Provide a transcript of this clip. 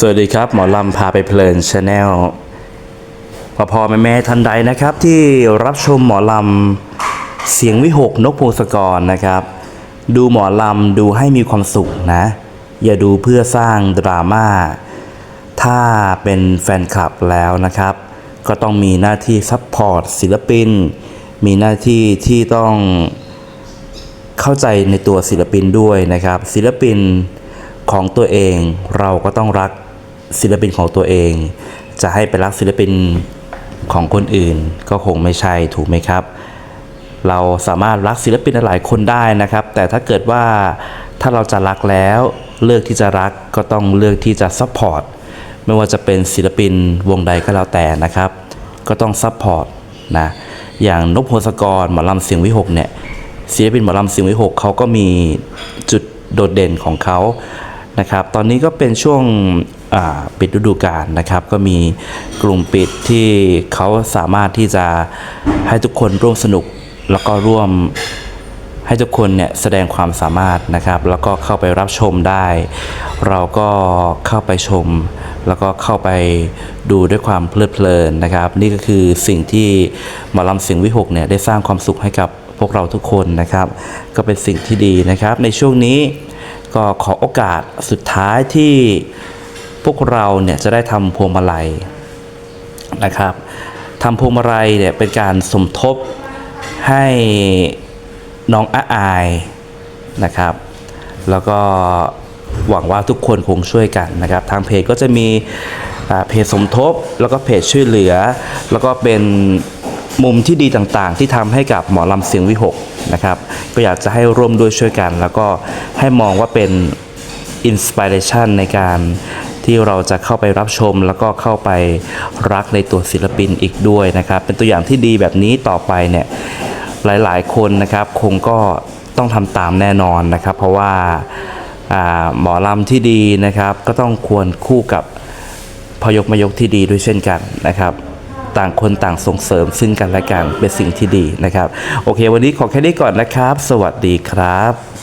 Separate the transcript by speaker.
Speaker 1: สวัสดีครับ หมอลำพาไปเพลินชาแนลพอพอแม่แม่ๆทันใดนะครับ ที่รับชมหมอลำเสียงวิหกนกพงศกรนะครับ ดูหมอลำดูให้มีความสุขนะ อย่าดูเพื่อสร้างดราม่าถ้าเป็นแฟนคลับแล้วนะครับ ก็ต้องมีหน้าที่ซัพพอร์ตศิลปิน มีหน้าที่ที่ต้องเข้าใจในตัวศิลปินด้วยนะครับ ศิลปินของตัวเองเราก็ต้องรัก ศิลปินของตัวเอง จะให้ไปรักศิลปินของคนอื่น ก็คงไม่ใช่ถูกไหมครับ เราสามารถรักศิลปินหลายคนได้นะครับ แต่ถ้าเกิดว่าถ้าเราจะรักแล้วเลือกที่จะรักก็ต้องเลือกที่จะซัพพอร์ตไม่ว่าจะเป็นศิลปินวงใดก็แล้วแต่นะครับ ก็ต้องซัพพอร์ตนะอย่างนพพงศกรหมอลำเสียงวิหกเนี่ยศิลปินหมอลำเสียงวิหกเขาก็มีจุดโดดเด่นของเขานะครับ ตอนนี้ก็เป็นช่วง ปิดฤดูกาลนะครับ ก็มีกลุ่มปิดที่เขาสามารถที่จะให้ทุกคนร่วมสนุกแล้วก็ร่วมให้ทุกคนเนี่ยแสดงความสามารถนะครับ แล้วก็เข้าไปรับชมได้ เราก็เข้าไปชม แล้วก็เข้าไปดูด้วยความเพลิดเพลินนะครับ นี่ก็คือสิ่งที่หมอลำเสียงวิหกเนี่ยได้สร้างความสุขให้กับพวกเราทุกคนนะครับ ก็เป็นสิ่งที่ดีนะครับ ในช่วงนี้ก็ขอโอกาสสุดท้ายที่ วกเราเนี่ยจะได้ทำพวงมาลัยนะครับทำพวงมาลัยเนี่ยเป็นการสมทบให้น้องอาอายนะครับ แล้วก็หวังว่าทุกคนคงช่วยกันนะครับ ทางเพจก็จะมีเพจสมทบ แล้วก็เพจช่วยเหลือ แล้วก็เป็นมุมที่ดีต่างๆ ที่ทำให้กับหมอลำเสียงวิหกนะครับ ก็อยากจะให้ร่วมด้วยช่วยกัน แล้วก็ให้มองว่าเป็นอินสปิเรชันในการ ที่เราจะเข้าไปรับชม แล้วก็เข้าไปรักในตัวศิลปินอีกด้วยนะครับ เป็นตัวอย่างที่ดีแบบนี้ต่อไปเนี่ยหลายๆ คนนะครับคงก็ต้องทำตามแน่นอนนะครับ เพราะว่าหมอลำที่ดีนะครับ ก็ต้องควรคู่กับพยกมยกที่ดีด้วยเช่นกันนะครับ ต่างคนต่างส่งเสริมซึ่งกันและกันเป็นสิ่งที่ดีนะครับ โอเค วันนี้ขอแค่นี้ก่อนนะครับ สวัสดีครับ